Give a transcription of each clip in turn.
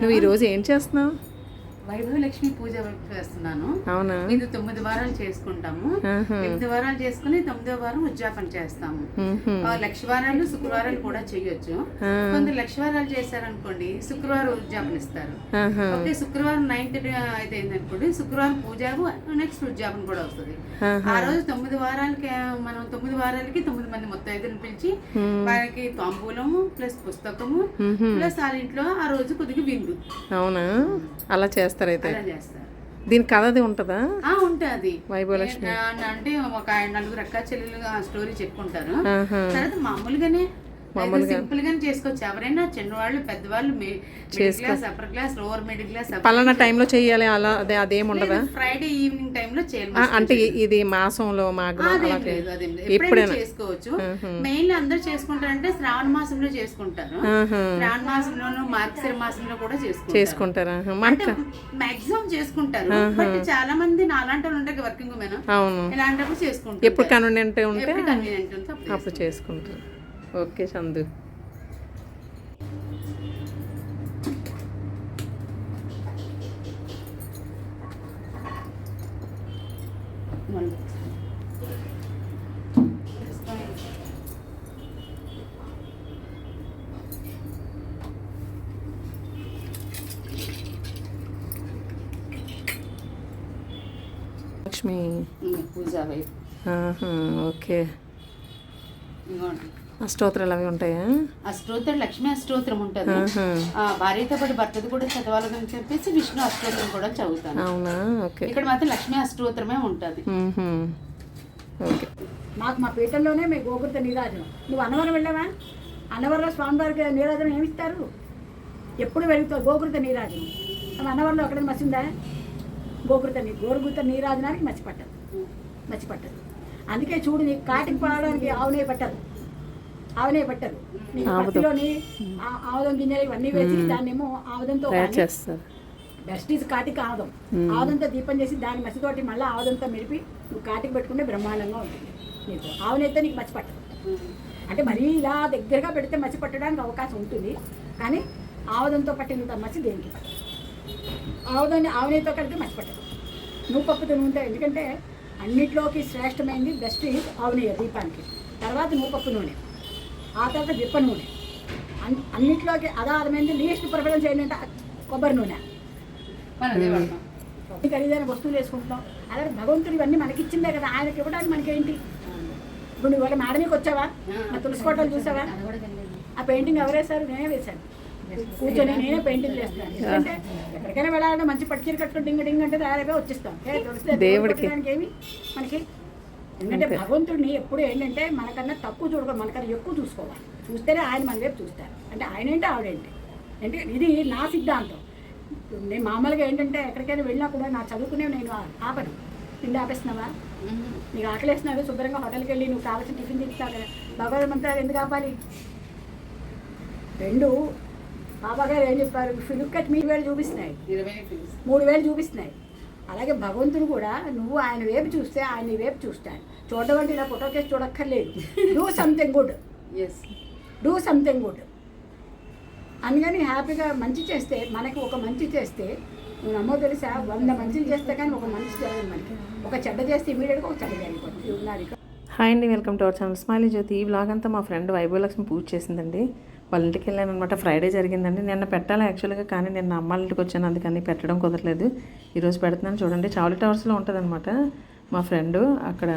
నువ్వు ఈరోజు ఏం చేస్తున్నావు? వైభవ లక్ష్మి పూజ చేస్తున్నాను అవునా ఇది తొమ్మిది వారాలు చేసుకుంటాము. ఎనిమిది వారాలు చేసుకుని తొమ్మిదో వారం ఉద్యాపన చేస్తాము మ్మ్హ. ఆ, లక్ష వారాలు శుక్రవారాలు కూడా చేయొచ్చు. కొందరు లక్ష వారాలు చేశారనుకోండి శుక్రవారం ఉద్యాపన ఇస్తారు. ఓకే శుక్రవారం నైన్త్ డే అయితే అనుకోండి శుక్రవారం పూజ నెక్స్ట్ ఉద్యాపన కూడా వస్తుంది. ఆ రోజు తొమ్మిది వారాలకి మనం తొమ్మిది వారాలకి తొమ్మిది మంది మొత్తం ఐదుని పిలిచి వారికి తాంబూలము ప్లస్ పుస్తకము. ప్లస్ వాళ్ళ ఇంట్లో ఆ రోజు కొద్దిగా విందు అవునా అలా అలా చేస్తారు. దీని కథ అది ఉంటుందా? ఆ ఉంటుంది. వైభవలక్ష్మి. అంటే ఒక నలుగురు అక్క చెల్లెలుగా స్టోరీ చెప్పుకుంటారు. తర్వాత మామూలుగానే సింపుల్ గానే చేసుకోవచ్చు. ఎవరైనా చిన్నవాళ్ళు పెద్దవాళ్ళు middle class upper class lower middle class పలానా టైంలో చెయ్యాలి అలా అదే అదేం ఉండదా ఫ్రైడే ఈవినింగ్ టైంలో చేయాలి. అంటే ఇది మాసంలో ఎప్పుడైనా చేసుకోవచ్చు. మెయిన్ అందరూ చేసుకుంటారంటే శ్రావణ మాసంలో చేసుకుంటారు. శ్రావణ మాసంలోను మార్గశిర మాసంలో కూడా చేసుకుంటారు. అంటే మాక్సిమం చేసుకుంటారు. బట్ చాలా మంది నాలాంటి వాళ్ళు ఉంటారు వర్కింగ్ ఉమెన్. అవును. ఇలాంటప్పుడు చేసుకుంటారు ఎప్పుడు కన్వీనియంట్ ఉంటే ఎప్పుడు కన్వీనియంట్ ఉంటే అప్పుడు అప్పుడు చేసుకుంటారు. ఓకే చందు. లక్ష్మి పూజ ఓకే. అష్టోత్తరాలు అవి ఉంటాయా? అష్టోత్తరం లక్ష్మీ అష్టోత్తరం ఉంటుంది. భార్యతో పాటు భర్తది కూడా చదవాలని చెప్పేసి విష్ణు అష్టోత్తరం కూడా చదువుతాను. అవునా? ఓకే. ఇక్కడ మాత్రం లక్ష్మీ అష్టోత్తరమే ఉంటుంది. ఓకే. మాకు మా పీఠంలోనే మీ గోకుర్త నీరాజనం. నువ్వు అన్నవరం వెళ్ళావా? అన్నవరంలో స్వామివారికి నీరాజనం ఏమి ఇస్తారు ఎప్పుడు వెళ్తావు గోకుర్త నీరాజనం? అవి అన్నవరంలో అక్కడ మసిందా? గోకుర్త నీ గోరుగుత నీరాజనానికి మచ్చి పట్టదు మచ్చి పట్టదు అందుకే చూడు నీకు కాటికి పాడడానికి ఆవునే పట్టదు. ఆవునే పట్టదు నీకు పత్తిలోని ఆ- ఆముదం గింజలు ఇవన్నీ వేసి దాన్నేమో చేస్తారు. బెస్ట్ ఈజ్ కాటికి ఆముదం. ఆముదంతో దీపం చేసి దాని మసితోటి మళ్ళీ ఆముదంతో మెరిపి నువ్వు కాటికి పెట్టుకుంటే బ్రహ్మాండంగా ఉంటుంది. నీకు ఆవునైతే నీకు మసి పట్టదు. అంటే మరీ ఇలా దగ్గరగా పెడితే మసి పట్టడానికి అవకాశం ఉంటుంది. కానీ ఆముదంతో పట్టినంత మసి దేనికి ఆవుదాన్ని ఆవునేతో కలిపి మసి పట్టదు. నువ్వు పప్పుతో నూనె ఎందుకంటే అన్నిట్లోకి శ్రేష్టమైనది బెస్ట్ ఈజ్ ఆవునేయ దీపానికి. తర్వాత నువ్వు పప్పు నూనె. ఆ తర్వాత విప్ప నూనె. అన్- అన్నిట్లోకి ఆధారమైనది లీస్ట్ ప్రిఫరెన్స్ ఏంటంటే కొబ్బరి నూనె. మన ఖరీదైన వస్తువులు వేసుకుంటున్నాం. అలాగే భగవంతుడు ఇవన్నీ మనకి ఇచ్చిందే కదా ఆయనకి ఇవ్వడానికి మనకేంటి? ఇప్పుడు నువ్వు వాళ్ళ మేడమీకి వచ్చావా? ఆ తులసి కోటలు చూసావా? ఆ పెయింటింగ్ ఎవరు వేశారు? నేనే వేశాను. కూర్చొని నేనే పెయింటింగ్ వేస్తాను ఎందుకంటే ఎక్కడికైనా వెళ్ళాలంటే మంచి పట్టుచీర కట్టుకుని డింగ డింగ అంటే తయారైపోయి వచ్చేస్తాం. తులసి ఏమి? మనకి ఎందుకంటే భగవంతుడిని ఎప్పుడు ఏంటంటే మనకన్నా తక్కువ చూడకూడదు మనకన్నా ఎక్కువ చూసుకోవాలి. చూస్తేనే ఆయన మన వైపు చూస్తారు. అంటే ఆయన ఏంటి ఆవిడేంటి? అంటే ఇది నా సిద్ధాంతం. నేను మామూలుగా ఏంటంటే ఎక్కడికైనా వెళ్ళినా కూడా నా చదువుకునేవి నేను ఆపను. తిండి ఆపేస్తున్నావా? నీకు ఆకలేసినావు శుభ్రంగా హోటల్కి వెళ్ళి నువ్వు కావాల్సిన టిఫిన్ తింటావు కదా. భగవద్ మంత్రాలు ఎందుకు ఆపాలి? రెండు బాబాగారు ఏం చెప్పారు? ఫిలుక్కట్ మీ వేలు చూపిస్తున్నాయి. మూడు వేలు చూపిస్తున్నాయి. అలాగే భగవంతుడు కూడా నువ్వు ఆయన వైపు చూస్తే ఆయన వైపు చూస్తాడు. చూడడం అంటే ఇలా ఫోటో కేసు చూడక్కర్లేదు. Do something good Yes. Do something good అందుకని హ్యాపీగా మంచి చేస్తే మనకి ఒక మంచి చేస్తే నువ్వు నమ్మో తెలుసా? వంద మంచిలు చేస్తే కానీ ఒక మంచి జరగదు మనకి. ఒక చెడ్డ చేస్తే ఇమీడియట్గా ఒక చెడ్డ జరిగిపోతుంది. ఉన్నది హాయ్ అండి welcome to our channel. Smiley Jyothi ఈ వ్లాగ్ అంతా మా ఫ్రెండ్ వైభవలక్ష్మి పూజ చేసిందండి. వాళ్ళ ఇంటికి వెళ్ళాను అనమాట ఫ్రైడే జరిగిందండి. నిన్న పెట్టాలి యాక్చువల్గా కానీ నిన్న అమ్మాళ్ళ ఇంటికి వచ్చాను. అందుకని పెట్టడం కుదరలేదు. ఈరోజు పెడుతున్నాను చూడండి. చావలి టవర్స్లో ఉంటుందన్నమాట మా ఫ్రెండ్ అక్కడ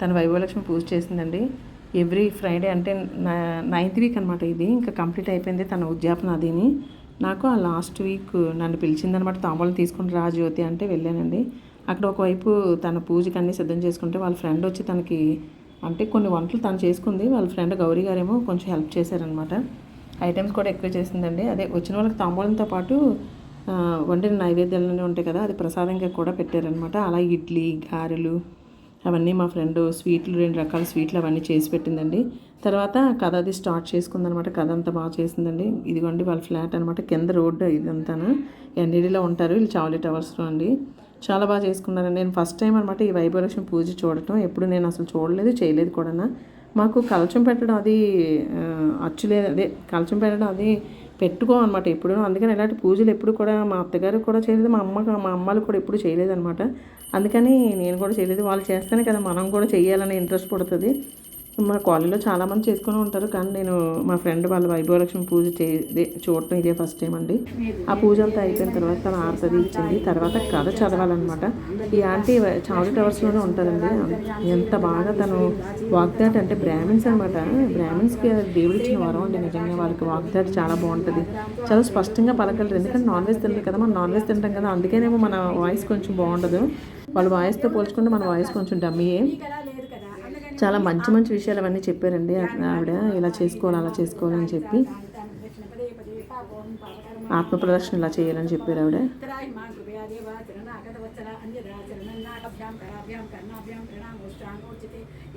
తన వైభవలక్ష్మి పూజ చేసిందండి. ఎవ్రీ ఫ్రైడే అంటే నైన్త్ వీక్ అనమాట ఇది. ఇంకా కంప్లీట్ అయిపోయింది తన ఉద్యాపన అదిని. నాకు ఆ లాస్ట్ వీక్ నన్ను పిలిచిందనమాట తాంబూలం తీసుకుని రా జ్యోతి అంటే వెళ్ళానండి. అక్కడ ఒకవైపు తన పూజకి అన్ని సిద్ధం చేసుకుంటే వాళ్ళ ఫ్రెండ్ వచ్చి తనకి అంటే కొన్ని వంటలు తను చేసుకుంది. వాళ్ళ ఫ్రెండ్ గౌరీ గారేమో కొంచెం హెల్ప్ చేశారనమాట. ఐటమ్స్ కూడా ఎక్కువ చేసిందండి. అదే వచ్చిన వాళ్ళకి తాంబూలంతో పాటు వండిన నైవేద్యాలన్నీ ఉంటాయి కదా అది ప్రసాదంగా కూడా పెట్టారనమాట. అలా ఇడ్లీ గారెలు అవన్నీ మా ఫ్రెండ్ స్వీట్లు రెండు రకాల స్వీట్లు అవన్నీ చేసి పెట్టిందండి. తర్వాత కథ అది స్టార్ట్ చేసుకుందనమాట. కథ అంతా బాగా చేసిందండి. ఇదిగోండి వాళ్ళ ఫ్లాట్ అనమాట. కింద రోడ్డు ఇదంతాను. ఎన్డీడీలో ఉంటారు. వీళ్ళు చావలి టవర్స్లో అండి. చాలా బాగా చేసుకున్నారు నేను ఫస్ట్ టైం అనమాట ఈ వైభవలక్ష్మి పూజ చూడటం. ఎప్పుడు నేను అసలు చూడలేదు చేయలేదు కూడా మాకు కలచం పెట్టడం అది అచ్చులేదు అదే కలచం పెట్టడం అది పెట్టుకో అనమాట ఎప్పుడు అందుకని ఇలాంటి పూజలు ఎప్పుడు కూడా మా అత్తగారు కూడా చేయలేదు మా అమ్మ మా అమ్మలు కూడా ఎప్పుడు చేయలేదు అనమాట అందుకని నేను కూడా చేయలేదు. వాళ్ళు చేస్తేనే కదా మనం కూడా చేయాలని ఇంట్రెస్ట్ పడుతుంది. మా కాలనీలో చాలామంది చేసుకుని ఉంటారు. కానీ నేను మా ఫ్రెండ్ వాళ్ళ వైభవలక్ష్మి పూజ చే చూడటం ఇదే ఫస్ట్ టైం అండి. ఆ పూజ అంతా అయిపోయిన తర్వాత తన ఆరతది ఇచ్చింది. తర్వాత కథ చదవాలన్నమాట. ఈ ఆంటీ చావడి టవర్స్లోనే ఉంటుందండి ఎంత బాగా తను వాగ్దాట్ అంటే బ్రాహ్మిన్స్ అనమాట బ్రాహ్మిన్స్కి దేవుడు ఇచ్చిన వరం అండి నిజంగా వాళ్ళకి. వాగ్దాట్ చాలా బాగుంటుంది. చాలా స్పష్టంగా పలకలేరు ఎందుకంటే నాన్ వెజ్ తింటారు కదా. మనం నాన్ వెజ్ తింటాం కదా. అందుకేనేమో మన వాయిస్ కొంచెం బాగుండదు. వాళ్ళ వాయిస్తో పోల్చుకుంటే మన వాయిస్ కొంచెం డమ్మీయే. చాలా మంచి మంచి విషయాలు అవన్నీ చెప్పారండి. ఆవిడ ఇలా చేసుకోవాలి అలా చేసుకోవాలని చెప్పి ఆత్మ ప్రదర్శన ఇలా చేయాలని చెప్పారు ఆవిడ. మా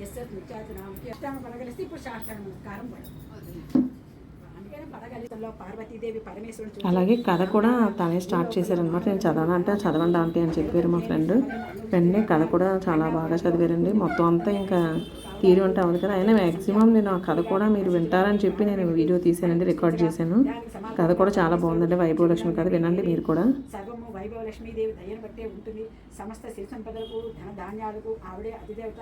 ఎస్ ఇప్పుడు అలాగే కథ కూడా తనే స్టార్ట్ చేశారనమాట. నేను చదవాలంటే చదవండి ఆంటీ అని చెప్పారు మా ఫ్రెండ్. వెంటనే కథ కూడా చాలా బాగా చదివారండి. మొత్తం అంతా ఇంకా తీరి ఉంటే అవ్వదు కదా. అయినా మ్యాక్సిమం నేను ఆ కథ కూడా మీరు వింటారని చెప్పి నేను వీడియో తీసానండి రికార్డ్ చేశాను. కథ కూడా చాలా బాగుందండి. వైభవలక్ష్మి కథ వినండి మీరు కూడా. సర్వము వైభవ లక్ష్మీదేవి దయ్యను బట్టే ఉంటుంది. సమస్త సిరి సంపదలకు ధన ధాన్యాలకు ఆవిడే అధిదేవత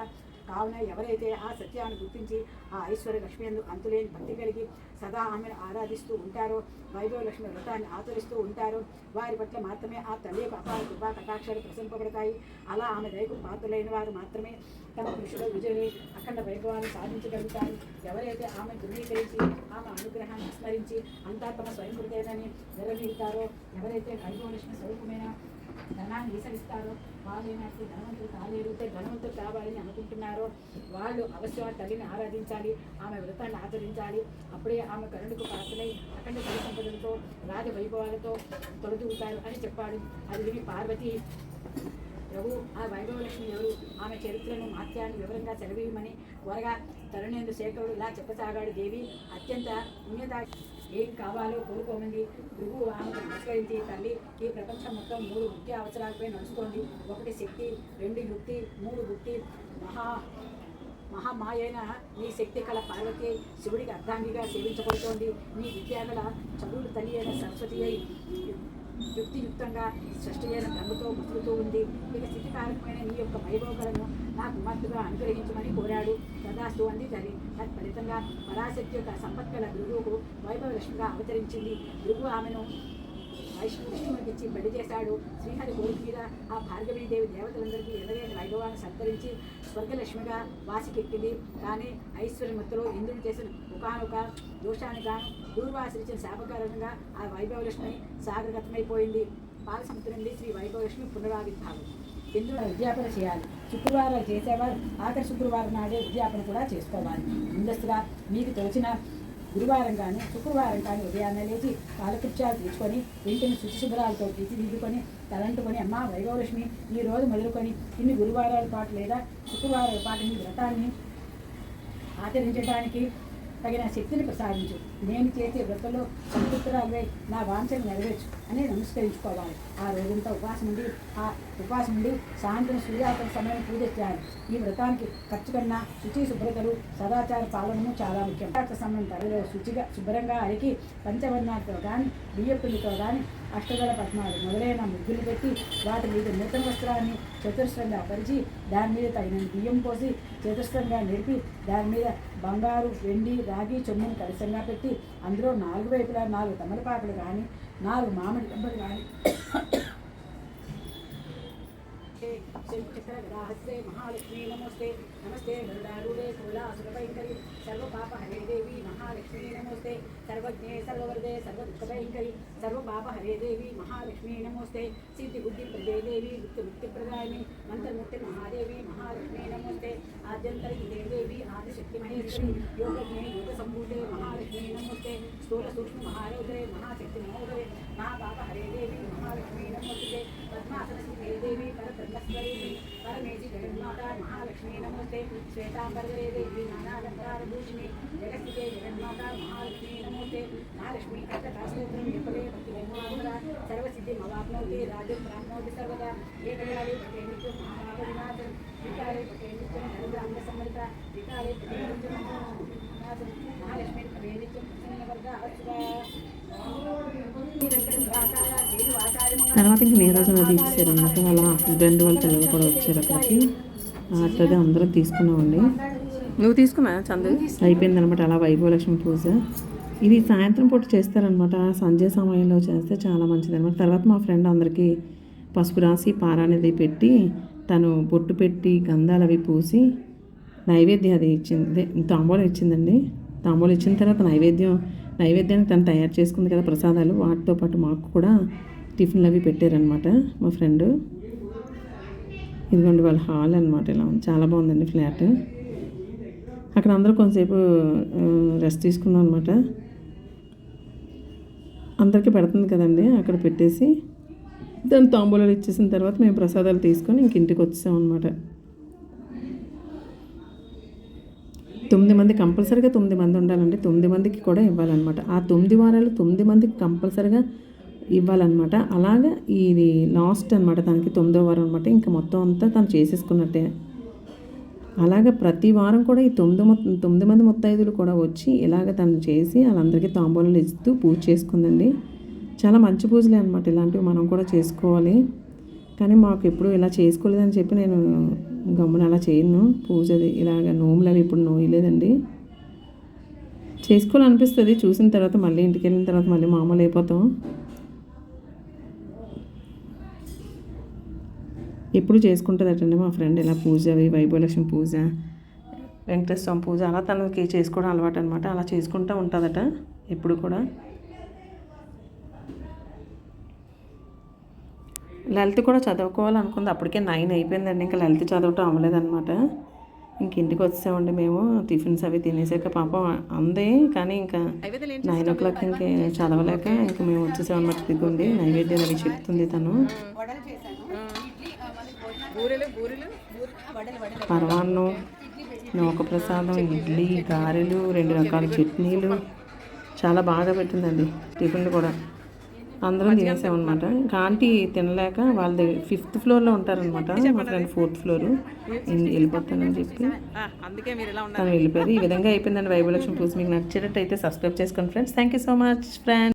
కావున ఎవరైతే ఆ సత్యాన్ని గుర్తించి ఆ ఐశ్వర్య లక్ష్మి అందు అంతులేని భక్తి కలిగి సదా ఆమెను ఆరాధిస్తూ ఉంటారో వైభవ లక్ష్మి వ్రతాన్ని ఆచరిస్తూ ఉంటారో వారి పట్ల మాత్రమే ఆ తల్లి యొక్క అపార కృపా కటాక్షాలు ప్రశంపబడతాయి అలా ఆమె దయకు పాత్రలైన వారు మాత్రమే తమ కృషిలో విజయని అఖండ వైభవాన్ని సాధించగలుగుతారు. ఎవరైతే ఆమె ధృవీకరించి ఆమె అనుగ్రహాన్ని విస్మరించి అంతా తమ స్వయం కృతేనని నెరవేరుతారో ఎవరైతే వైభవలక్ష్మి స్వరూపమైన ధనాన్ని విసరిస్తారో వాళ్ళేనాటి ధనవంతులు కాలేరు ధనవంతులు కావాలని అనుకుంటున్నారో వాళ్ళు అవశ్యం తల్లిని ఆరాధించాలి ఆమె వ్రతాన్ని ఆచరించాలి. అప్పుడే ఆమె కరుణకు పాత్రలై అఖండ తల్లి సంపదలతో రాజ వైభవాలతో తొలదూతారు అని చెప్పాడు. అది విని పార్వతి ప్రభు ఆ వైభవలక్ష్మి ఎవరు? ఆమె చరిత్రను మాత్యాన్ని వివరంగా సెలవీయమని త్వరగా తరుణేందు శేఖరుడు ఇలా చెప్పసాగాడు దేవి అత్యంత పుణ్యత ఏం కావాలో కోరుకోమంది. గురువు ఆమెను నమస్కరించి తల్లి ఈ ప్రపంచం మొత్తం మూడు ముఖ్య అవసరాలపై నడుస్తోంది. ఒకటి శక్తి రెండు యుక్తి మూడు బుద్ధి. మహా మహామాయైన నీ శక్తి కల పార్వతి శివుడికి అర్ధాంగిగా సేవించబడుతోంది. నీ విద్యాగల చదువులు తల్లి అయిన సరస్వతి అయి యుక్తియుక్తంగా సృష్టి అయిన ముసులుతూ ఉంది ఇక స్థితికారకమైన నీ యొక్క వైభవకలను నా కుమార్తెగా అనుగ్రహించమని కోరాడు. తదాస్తు అంది తల్లి. తత్ఫలితంగా పరాశక్తి యొక్క సంపత్కల గురువుకు వైభవలక్ష్మిగా అవతరించింది. గురువు ఆమెను వైష్ణు విష్ణువుకి చేశాడు. శ్రీహరి కోరిక మీద ఆ భార్గవీదేవి దేవతలందరికీ ఎనలేని వైభవాన్ని సత్కరించి స్వర్గలక్ష్మిగా వాసికెక్కింది. కానీ ఐశ్వర్యమత్తులో ఇంద్రుడు చేసిన ఒకనొక దోషాన్ని గాను దూర్వాసరిచిన శాపకారణంగా ఆ వైభవలక్ష్మి సాగరగతమైపోయింది పాలసముద్రం నుండి శ్రీ వైభవలక్ష్మి పునరావిర్భావం. ఇంద్రుడు విద్యాపన చేయాలి. శుక్రవారాలు చేసేవారు ఆఖరి శుక్రవారం నాడే విద్యాపన కూడా చేసుకోవాలి. ముందస్తుగా మీకు తోచిన గురువారం కానీ శుక్రవారం కానీ ఉదయాన్నే లేచి పాలకృత్యాలు తీసుకొని ఇంటిని శుచిశుభ్రాలతో తీర్చిదిద్దుకొని తలంటుకొని అమ్మ వైభవలక్ష్మి ఈ రోజు మొదలుకొని ఇన్ని గురువారాల పాటు లేదా శుక్రవారాల పాటు మీ వ్రతాన్ని ఆచరించడానికి తగిన శక్తిని ప్రసాదించు. నేను చేసే వ్రతలో సంతృప్తురాలువై నా వాంఛను నెరవేర్చు అని నమస్కరించుకోవాలి. ఆ రోజంతా ఉపవాసం ఉండి ఆ ఉపవాసం ఉండి సాయంత్రం సూర్యాత సమయం పూజ చేయాలి. ఈ వ్రతానికి ఖర్చు కన్నా శుచి శుభ్రతలు సదాచార పాలనము చాలా ముఖ్యం. సమయం తరలో శుచిగా శుభ్రంగా అరికి పంచవర్ణాలతో కానీ బియ్యపుల్లితో కానీ అష్టదళ పద్మాలు మొదలైన ముగ్గులు పెట్టి వాటి మీద నూతన వస్త్రాన్ని చతురస్రంగా పరిచి దాని మీద తగిన బియ్యం పోసి చతురస్రంగా నిలిపి దాని మీద బంగారు వెండి రాగి చొమ్మును కలసంగా పెట్టి అందులో నాలుగు వైపులా నాలుగు తమలపాకులు కానీ నాలుగు మామిడి దెబ్బలు కానీ శంకుచక్ర మహాలక్ష్మీ నమోస్తే. నమస్తే గరుడారూఢే కులాసురభయంకరి సర్వపాప హరే దేవి మహాలక్ష్మీ నమస్తే. సర్వజ్ఞే సర్వవరదే సర్వదుఃఖభయంకరి సర్వపాప హరే దేవి మహాలక్ష్మీ నమస్తే. సిద్ధి ప్రదే దేవి ముక్తి ముక్తి ప్రదాయని. మంత్రముక్తి మహాదేవి మహాలక్ష్మీ నమస్తే. ఆద్యంతర దేవి ఆదిశక్తి మహేశ్వరి. యోగజ్ఞే యోగ సంభూతే మహాలక్ష్మీ స్థూల సూక్ష్మ మహారౌద్రే మహాశక్తి మహోదరే మహాపాప హరే దేవి మహాలక్ష్మీ దేవి పరమేశి జగన్మాత నమస్తే శ్వేతాంబరే దేవి నానాలంకారభూషిణి జగస్థితే జగన్మాత మహాలక్ష్మీ నమస్తే మహాలక్ష్మీ కష్టకాస్తోత్రం విఫలే భక్తి నిర్మాణురా సర్వసిద్ధి మవాప్నోతి రాజ్యం ప్రాప్నోతి సర్వదా ఏకయాలి పటే నిత్యం మహాభవినాథ వికారే పటే నిత్యం నరుగ్రామ సమరిత వికారే పటే నిత్యం మహానాథ మహాలక్ష్మీ పటే నిత్యం ప్రసన్న వర్గ అచ్యుత ప్రసాదం అది ఇచ్చారు అనమాట వాళ్ళ హస్బెండ్ వాళ్ళ పిల్లలు కూడా వచ్చారు అక్కడికి. అట్లదే అందరం తీసుకున్నామండి. నువ్వు తీసుకున్నా చందు? అయిపోయింది అనమాట అలా వైభవలక్ష్మి పూజ. ఇది సాయంత్రం పూట చేస్తారనమాట సంధ్య సమయంలో చేస్తే చాలా మంచిది అనమాట తర్వాత మా ఫ్రెండ్ అందరికీ పసుపు రాసి పార అనేది పెట్టి తను బొట్టు పెట్టి గంధాలు అవి పూసి నైవేద్యం అది ఇచ్చింది. తాంబూలం ఇచ్చిందండి. తాంబూలం ఇచ్చిన తర్వాత నైవేద్యం నైవేద్యాన్ని తను తయారు చేసుకుంది కదా ప్రసాదాలు. వాటితో పాటు మాకు కూడా టిఫిన్లు అవి పెట్టారనమాట మా ఫ్రెండ్. ఇదిగోండి వాళ్ళ హాల్ అనమాట ఇలా ఉంది. చాలా బాగుందండి ఫ్లాట్. అక్కడ అందరూ కొంతసేపు రెస్ట్ తీసుకున్నాం అనమాట అందరికీ పెడుతుంది కదండి అక్కడ పెట్టేసి. దాని తాంబూలాలు ఇచ్చేసిన తర్వాత మేము ప్రసాదాలు తీసుకొని ఇంక ఇంటికి వచ్చేసాం అనమాట తొమ్మిది మంది కంపల్సరీగా తొమ్మిది మంది ఉండాలండి. తొమ్మిది మందికి కూడా ఇవ్వాలన్నమాట. ఆ తొమ్మిది వారాలు తొమ్మిది మందికి కంపల్సరీగా ఇవ్వాలన్నమాట. అలాగా ఇది లాస్ట్ అనమాట తనకి తొమ్మిదో వారం అనమాట ఇంకా మొత్తం అంతా తను చేసేసుకున్నట్టే. అలాగ ప్రతి వారం కూడా ఈ తొమ్మిది మొ- తొమ్మిది మంది ముత్తైదులు కూడా వచ్చి ఇలాగ తను చేసి వాళ్ళందరికీ తాంబూలాలు ఇస్తూ పూజ చేసుకుందండి. చాలా మంచి పూజలే అనమాట ఇలాంటివి మనం కూడా చేసుకోవాలి. కానీ మాకు ఎప్పుడు ఇలా చేసుకోలేదని చెప్పి నేను గమ్మున అలా చేయను. పూజది ఇలాగ నోములు అవి ఇప్పుడు నోయలేదండి. చేసుకోవాలనిపిస్తుంది. చూసిన తర్వాత మళ్ళీ ఇంటికి వెళ్ళిన తర్వాత మళ్ళీ మామూలు అయిపోతాం. ఎప్పుడు చేసుకుంటుందటండి మా ఫ్రెండ్ ఇలా పూజ అవి వైభవలక్ష్మి పూజ వెంకటేశ్వర స్వామి పూజ అలా తనకి చేసుకోవడం అలవాటు అనమాట అలా చేసుకుంటూ ఉంటుందట ఎప్పుడు కూడా. లలిత కూడా చదువుకోవాలనుకుంది. అప్పటికే నైన్ అయిపోయిందండి. ఇంకా లలిత చదవటం అవ్వలేదన్నమాట. ఇంక ఇంటికి వచ్చామండి మేము. టిఫిన్స్ అవి తినేసాక పాపం అందే. కానీ ఇంకా నైన్ ఓ క్లాక్ ఇంక చదవలేక ఇంకా మేము వచ్చేసామన్నమాట అనమాట దిగుండి నైవేద్యం అవి చెప్తుంది తను. పరమాన్నం నూక ప్రసాదం ఇడ్లీ గారెలు రెండు రకాల చట్నీలు. చాలా బాగా పెట్టిందండి టిఫిన్లు కూడా. అందరం తినేసామన్నమాట. ఇంకా ఆంటీ తినలేక వాళ్ళది ఫిఫ్త్ ఫ్లోర్లో ఉంటారనమాట మా ఫ్రెండ్ ఫోర్త్ ఫ్లోర్. వెళ్ళిపోతానని చెప్పి తను వెళ్ళిపోయారు. ఈ విధంగా అయిపోయిందండి వైభవలక్ష్మి పూజ. మీకు నచ్చేటట్టు అయితే సబ్స్క్రైబ్ చేసుకోండి friends. Thank you so much friends